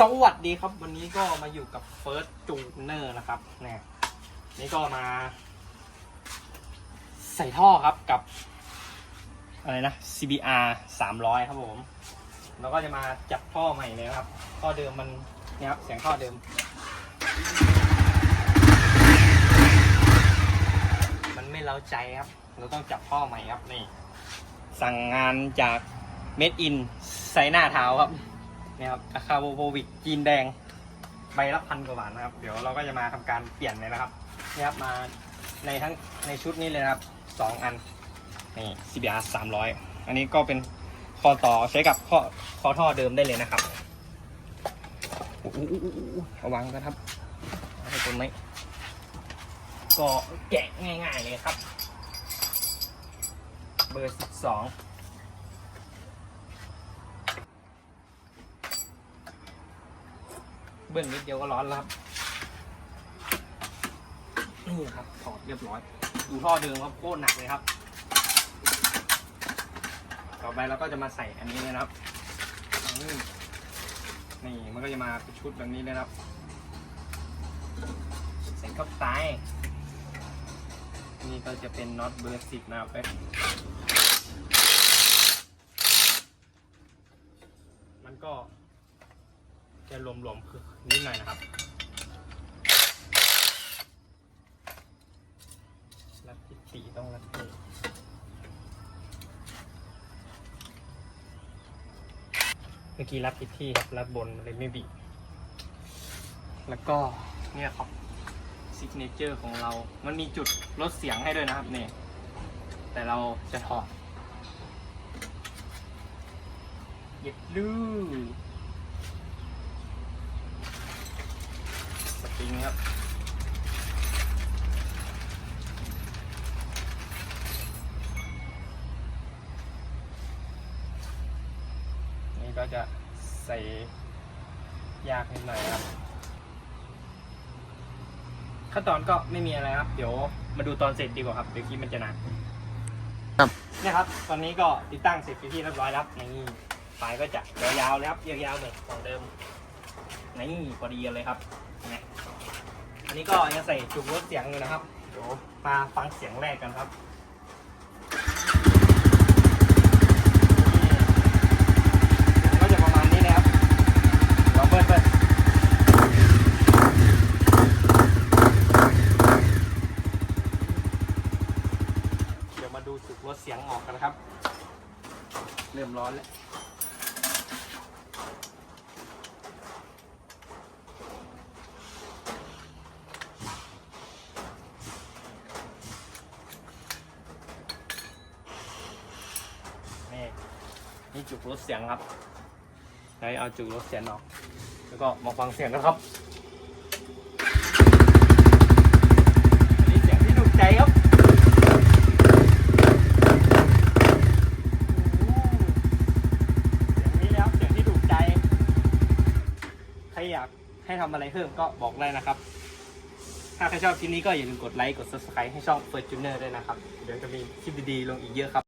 สวัสดีครับวันนี้ก็มาอยู่กับ First Tuner นะครับเนี่ยนี่ก็มา ใส่ท่อครับกับ อะไรนะ CBR 300 ครับผม แล้วก็จะมาจับท่อใหม่เลยนะครับท่อเดิมมันเนี่ยครับเสียงท่อเดิม มันไม่เล้าใจครับ เราต้องจับท่อใหม่ครับนี่ สั่งงานจาก Made in ไซน้าเท้าครับ นี่ยครับอาคาโบโบวิกจีนแดง ใบละพันกว่าบาทนะครับ เดี๋ยวเราก็จะมาทำการเปลี่ยนเลยนะครับนี่ครับมาในทั้งในชุดนี้เลยนะครับสองอันนี่ CBR 300 อันนี้ก็เป็นคอต่อใช้กับข้อคอท่อเดิมได้เลยนะครับอู้อู้อู้อู้ระวังนครับให้ตรงไหมก็แกะง่ายๆเลยครับ เบอร์ 12 เบื้องนิดเดียวก็ร้อนแล้วครับนี่ครับถอดเรียบร้อย ดูท่อเดิมครับโคตรหนักเลยครับ ต่อไปเราก็จะมาใส่อันนี้เลยนะครับนี่มันก็จะมาเป็นชุดแบบนี้เลยนะครับใส่เข้าไปนี่ก็จะเป็นน็อตเบอร์สิบนะครับเอ้ยมันก็ จะรวมๆคือนิดหน่อยนะครับ รัดติดตีต้องรัดตีเมื่อกี้รัดติดที่ครับ รัดบนเลยไม่บีบแล้วก็เนี่ยครับซิกเนเจอร์ของเรา มันมีจุดลดเสียงให้ด้วยนะครับเนี่ย แต่เราจะถอดเย็บลูสป ริงครับนี่ก็จะใส่ยากนิดหน่อยครับ ขั้นตอนก็ไม่มีอะไรครับ เดี๋ยวมาดูตอนเสร็จดีกว่าครับเดี๋ยวคลิปมันจะนานครับเนี่ยครับ ตอนนี้ก็ติดตั้งเสร็จเป็นที่เรียบร้อยแล้วนี่ไฟก็จะยาวๆเลยครับยาวๆเหมือนของเดิมนี่พอดีเลยครับนะอั นนี้ก็ยังใส่จุกลดเสียงอยู่นะครับ เดี๋ยวมาฟังเสียงแรกกันครับเสียงก็จะประมาณนี้นะครับลองเปิดเปิดเดี๋ยวมาดูจุกลดเสียงออกกันนะครับ เริ่มร้อนแล้ว นี่ นี่จุกลดเสียงครับใช้เอาจุกลดเสียงออก แล้วก็มาฟังเสียงกันครับอันนี้เสียงที่ถูกใจครับเสียงนี้แล้วเสียงที่ถูกใจ ใครอยากให้ทำอะไรเพิ่มก็บอกได้นะครับ ถ้าใครชอบคลิปนี้ก็อย่าลืมกดไลค์ กด subscribe ให้ช่อง First Tuner ด้วยนะครับ เดี๋ยวจะมีคลิปดีๆลงอีกเยอะครับ